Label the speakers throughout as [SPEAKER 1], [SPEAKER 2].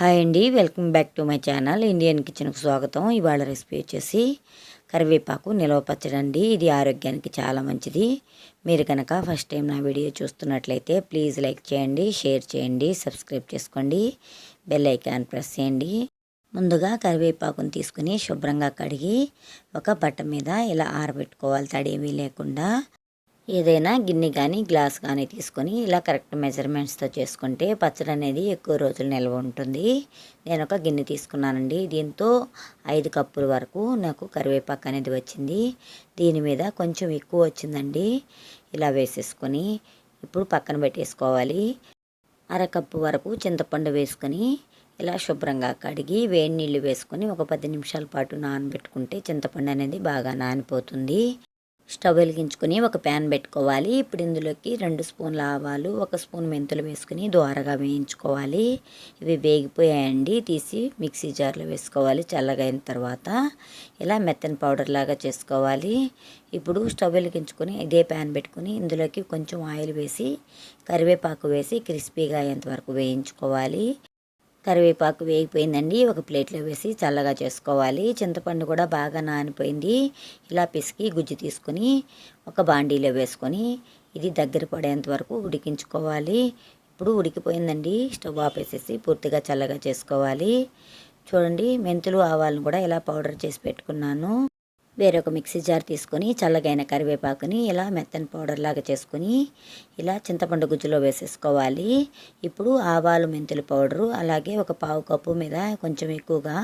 [SPEAKER 1] Hi అండి welcome back to my channel Indian కిచెన్కు స్వాగతం. ఇవాళ రెసిపీ వచ్చేసి కరివేపాకు నిలవ పచ్చడండి ఇది ఆరోగ్యానికి చాలా మంచిది. మీరు కనుక ఫస్ట్ టైం నా వీడియో చూస్తున్నట్లయితే ప్లీజ్ లైక్ చేయండి షేర్ చేయండి సబ్స్క్రైబ్ చేసుకోండి బెల్ ఐకాన్ ప్రెస్ చేయండి. ముందుగా కరివేపాకుని తీసుకుని శుభ్రంగా కడిగి ఒక బట్ట మీద ఇలా ఆరబెట్టుకోవాలి. తడేమీ లేకుండా ఏదైనా గిన్నె కానీ గ్లాస్ కానీ తీసుకొని ఇలా కరెక్ట్ మెజర్మెంట్స్తో చేసుకుంటే పచ్చడి అనేది ఎక్కువ రోజులు నిల్వ ఉంటుంది. నేను ఒక గిన్నె తీసుకున్నానండి. దీంతో ఐదు కప్పుల వరకు నాకు కరివేపాకు అనేది వచ్చింది. దీని మీద కొంచెం ఎక్కువ వచ్చిందండి. ఇలా వేసేసుకొని ఇప్పుడు పక్కన పెట్టేసుకోవాలి. అరకప్పు వరకు చింతపండు వేసుకొని ఇలా శుభ్రంగా కడిగి వేడి నీళ్ళు వేసుకొని ఒక పది నిమిషాల పాటు నానబెట్టుకుంటే చింతపండు అనేది బాగా నానిపోతుంది. స్టవ్ వెలిగించుకొని ఒక ప్యాన్ పెట్టుకోవాలి. ఇప్పుడు ఇందులోకి రెండు స్పూన్ల ఆవాలు ఒక స్పూన్ మెంతులు వేసుకుని దోరగా వేయించుకోవాలి. ఇవి వేగిపోయాయండి. తీసి మిక్సీ జార్లో వేసుకోవాలి చల్లగా అయిన తర్వాత. ఇలా మెత్తని పౌడర్ లాగా చేసుకోవాలి. ఇప్పుడు స్టవ్ వెలిగించుకొని ఇదే ప్యాన్ పెట్టుకుని ఇందులోకి కొంచెం ఆయిల్ వేసి కరివేపాకు వేసి క్రిస్పీగా అయ్యేంత వరకు వేయించుకోవాలి. కరివేపాకు వేగిపోయిందండి. ఒక ప్లేట్లో వేసి చల్లగా చేసుకోవాలి. చింతపండు కూడా బాగా నానిపోయింది. ఇలా పిసికి గుజ్జు తీసుకొని ఒక బాండీలో వేసుకొని ఇది దగ్గర పడేంత వరకు ఉడికించుకోవాలి. ఇప్పుడు ఉడికిపోయిందండి. స్టవ్ ఆపేసేసి పూర్తిగా చల్లగా చేసుకోవాలి. చూడండి మెంతులు ఆవాలను కూడా ఇలా పౌడర్ చేసి పెట్టుకున్నాను. వేరొక మిక్సీ జార్ తీసుకొని చల్లగైన కరివేపాకుని ఇలా మెత్తని పౌడర్ లాగా చేసుకొని ఇలా చింతపండు గుజ్జులో వేసేసుకోవాలి. ఇప్పుడు ఆవాలు మెంతులు పౌడరు అలాగే ఒక పావు కప్పు మీద కొంచెం ఎక్కువగా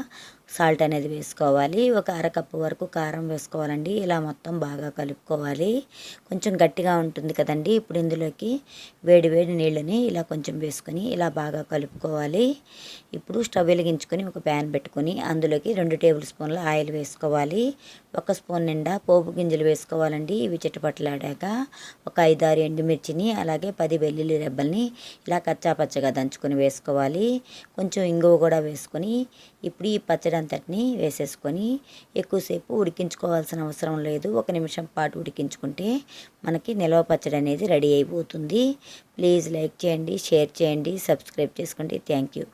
[SPEAKER 1] సాల్ట్ అనేది వేసుకోవాలి. ఒక అరకప్పు వరకు కారం వేసుకోవాలండి. ఇలా మొత్తం బాగా కలుపుకోవాలి. కొంచెం గట్టిగా ఉంటుంది కదండి. ఇప్పుడు ఇందులోకి వేడి వేడి నీళ్ళని ఇలా కొంచెం వేసుకొని ఇలా బాగా కలుపుకోవాలి. ఇప్పుడు స్టవ్ వెలిగించుకొని ఒక ప్యాన్ పెట్టుకొని అందులోకి రెండు టేబుల్ స్పూన్ల ఆయిల్ వేసుకోవాలి. ఒక స్పూన్ నిండా పోపు గింజలు వేసుకోవాలండి. ఇవి చిట్టపట్టలాడాక ఒక ఐదారు ఎండుమిర్చిని అలాగే పది వెల్లుల్లి రెబ్బల్ని ఇలా కచ్చాపచ్చగా దంచుకొని వేసుకోవాలి. కొంచెం ఇంగువ కూడా వేసుకొని ఇప్పుడు ఈ పచ్చడి అంతటిని వేసేసుకొని ఎక్కువసేపు ఉడికించుకోవాల్సిన అవసరం లేదు. ఒక నిమిషం పాటు ఉడికించుకుంటే మనకి నిల్వ పచ్చడి అనేది రెడీ అయిపోతుంది. ప్లీజ్ లైక్ చేయండి షేర్ చేయండి సబ్స్క్రైబ్ చేసుకోండి. Thank you.